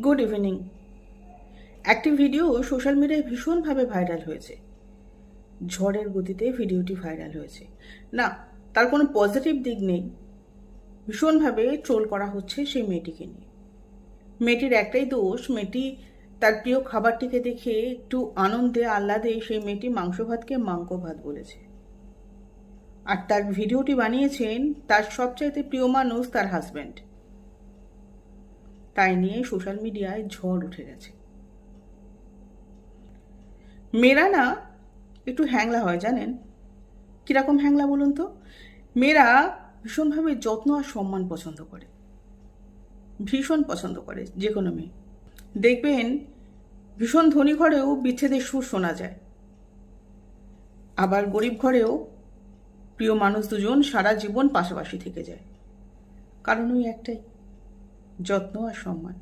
Good evening একটি video social মিডিয়ায় ভীষণভাবে ভাইরাল হয়েছে। ঝড়ের গতিতে ভিডিওটি ভাইরাল হয়েছে। না, তার কোনো পজিটিভ দিক নেই। ভীষণভাবে ট্রোল করা হচ্ছে সেই মেয়েটিকে নিয়ে। মেয়েটির একটাই দোষ, মেয়েটি তার প্রিয় খাবারটিকে দেখে একটু আনন্দে আহ্লাদে সেই মেয়েটি মাংস ভাতকে মাংক ভাত বলেছে। আর তার ভিডিওটি বানিয়েছেন তার সবচাইতে প্রিয় মানুষ তার হাজব্যান্ড তাই নিয়ে সোশ্যাল মিডিয়ায় ঝড় উঠে গেছে। মেয়েরা না একটু হ্যাংলা হয়, জানেন? কীরকম হ্যাংলা বলুন তো? মেয়েরা ভীষণভাবে যত্ন আর সম্মান পছন্দ করে। ভীষণ পছন্দ করে যে কোনো মেয়ে। দেখবেন ভীষণ ধনী ঘরেও বিচ্ছেদের সুর শোনা যায়। আবার গরিব ঘরেও প্রিয় মানুষ দুজন সারা জীবন পাশাপাশি থেকে যায়। কারণ ওই একটাই। যত্ন আর সম্মান।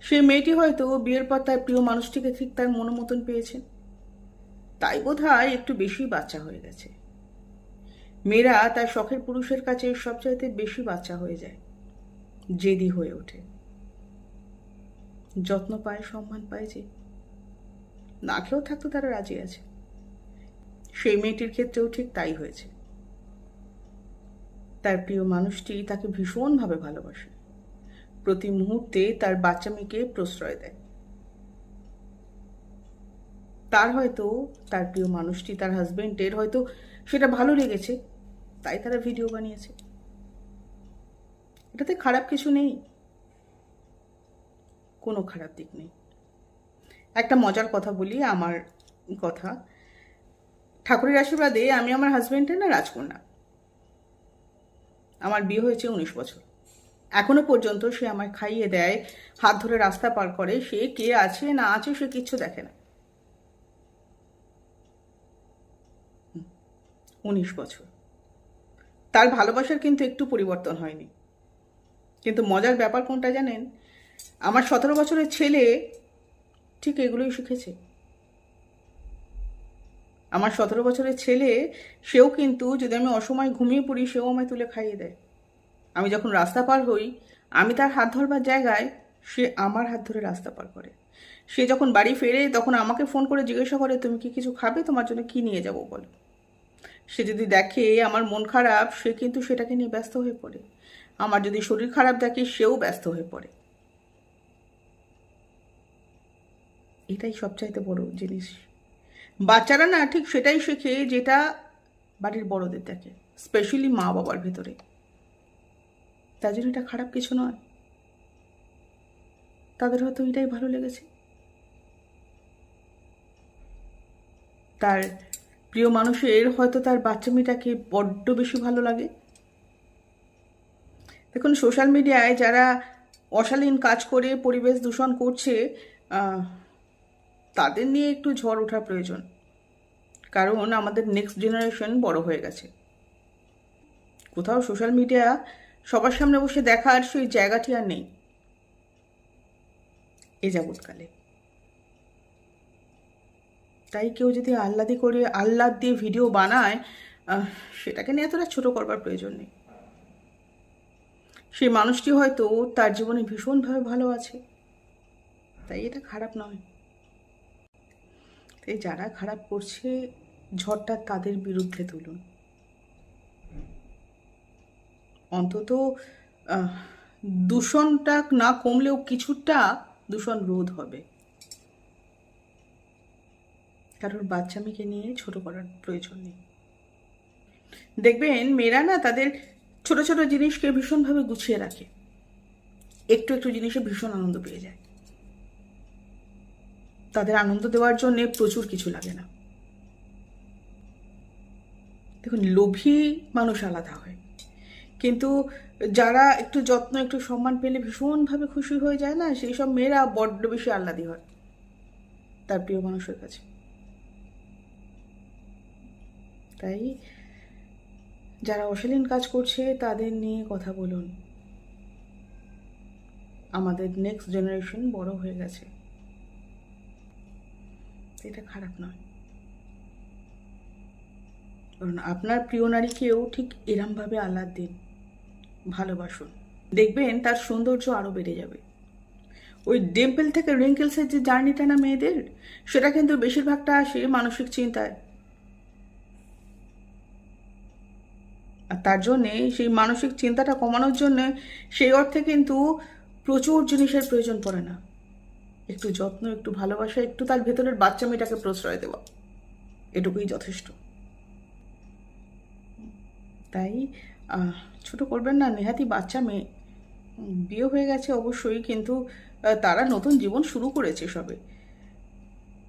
সেই মেয়েটি হয়তো বিয়ের পর তার প্রিয় মানুষটিকে ঠিক তার মনো মতন পেয়েছেন তাই বোধ হয় একটু বেশি বাচ্চা হয়ে গেছে। মেয়েরা তার শখের পুরুষের কাছে সবচাইতে বেশি বাচ্চা হয়ে যায়। জেদি হয়ে ওঠে। যত্ন পায়, সম্মান পায় যে। না খেয়েও থাকতো তারা রাজি আছে। সেই মেয়েটির ক্ষেত্রেও ঠিক তাই হয়েছে। তার প্রিয় মানুষটি তাকে ভীষণভাবে ভালোবাসে। প্রতি মুহূর্তে তার বাচ্চা মেয়েকে প্রশ্রয় দেয়। তার হয়তো, তার প্রিয় মানুষটি তার হাজবেন্ডের হয়তো সেটা ভালো লেগেছে, তাই তারা ভিডিও বানিয়েছে। এটাতে খারাপ কিছু নেই। কোনো খারাপ দিক নেই। একটা মজার কথা বলি, আমার কথা। ঠাকুরের আশীর্বাদে আমি আমার হাজবেন্ডের না রাজকন্যা। আমার বিয়ে হয়েছে উনিশ বছর। এখনও পর্যন্ত সে আমায় খাইয়ে দেয়, হাত ধরে রাস্তা পার করে, সে কে আছে, না আছে, সে কিচ্ছু দেখে না। উনিশ বছর। তার ভালোবাসার কিন্তু একটু পরিবর্তন হয়নি। কিন্তু মজার ব্যাপার কোনটা জানেন? আমার সতেরো বছরের ছেলে ঠিক এগুলোই শিখেছে। আমার সতেরো বছরের ছেলে, সেও কিন্তু যদি আমি অসময় ঘুমিয়ে পড়ি, সেও আমায় তুলে খাইয়ে দেয়। আমি যখন রাস্তা পার হই, আমি তার হাত ধরবার জায়গায় সে আমার হাত ধরে রাস্তা পার করে। সে যখন বাড়ি ফেরে, তখন আমাকে ফোন করে জিজ্ঞাসা করে, তুমি কি কিছু খাবে? তোমার জন্য কি নিয়ে যাব বলো? সে যদি দেখে আমার মন খারাপ, সে কিন্তু সেটাকে নিয়ে ব্যস্ত হয়ে পড়ে। আমার যদি শরীর খারাপ দেখে, সেও ব্যস্ত হয়ে পড়ে। এটাই সবচাইতে বড় জিনিস। বাচ্চারা না ঠিক সেটাই শেখে, যেটা বাড়ির বড়দের দেখে স্পেশালি মা বাবার ভেতরে। তার জন্য এটা খারাপ কিছু নয়। তাদের হয়তো এটাই ভালো লেগেছে। তার প্রিয় মানুষের হয়তো তার বাচ্চা মেয়েটাকে বড্ড বেশি ভালো লাগে। দেখুন সোশ্যাল মিডিয়ায় যারা অশালীন কাজ করে, পরিবেশ দূষণ করছে তাদের নিয়ে একটু ঝড় ওঠা প্রয়োজন। কারণ আমাদের নেক্সট জেনারেশন বড় হয়ে গেছে। কোথাও সোশ্যাল মিডিয়া সবার সামনে বসে দেখার সেই জায়গাটি আর নেই। এ যাবৎকালে। তাই কেউ যদি আহ্লাদি করে, আহ্লাদ দিয়ে ভিডিও বানায় সেটাকে নিয়ে এতটা ছোট করবার প্রয়োজন নেই। সেই মানুষটি হয়তো তার জীবনে ভীষণভাবে ভালো আছে। তাই এটা খারাপ নয়। তাই যারা খারাপ করছে, ঝড়টা তাদের বিরুদ্ধে তুলুন। অন্তত দূষণটা না কমলেও কিছুটা দূষণ রোধ হবে। কারোর বাচ্চা মেয়েকে নিয়ে ছোট করার প্রয়োজন নেই। দেখবেন মেয়েরা না তাদের ছোট ছোট জিনিসকে ভীষণভাবে গুছিয়ে রাখে। একটু একটু জিনিসে ভীষণ আনন্দ পেয়ে যায়। তাদের আনন্দ দেওয়ার জন্য প্রচুর কিছু লাগে না। দেখুন, লোভী মানুষ আলাদা হয়। কিন্তু যারা একটু যত্ন, একটু সম্মান পেলে ভীষণভাবে খুশি হয়ে যায় না, সেই সব মেয়েরা বড্ড বেশি আহ্লাদি হয় তার প্রিয় মানুষের কাছে। তাই যারা অশালীন কাজ করছে তাদের নিয়ে কথা বলুন। আমাদের নেক্সট জেনারেশন বড় হয়ে গেছে। এটা খারাপ নয়। কারণ আপনার প্রিয় নারীকেও ঠিক এরমভাবে আহ্লাদ দিন। ভালোবাসুন। দেখবেন তার সৌন্দর্য আরও বেড়ে যাবে। ওই ডেম্পেল থেকে রিঙ্কেলসের যে জার্নিটা না মেয়েদের, সেটা কিন্তু বেশিরভাগটা আসে মানসিক চিন্তায়। আর তার জন্যে সেই মানসিক চিন্তাটা কমানোর জন্য সেই অর্থে কিন্তু প্রচুর জিনিসের প্রয়োজন পড়ে না। একটু যত্ন, একটু ভালোবাসা, একটু তার ভেতরের বাচ্চা মেয়েটাকে প্রশ্রয় দেওয়া। এটুকুই যথেষ্ট। তাই ছোট করবেন না। নেহাতি বাচ্চা মেয়ে। বিয়ে হয়ে গেছে অবশ্যই, কিন্তু তারা নতুন জীবন শুরু করেছে সবে।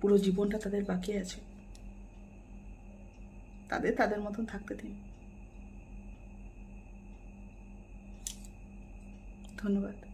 পুরো জীবনটা তাদের বাকি আছে। তাদের তাদের মতন থাকতে দিন। ধন্যবাদ।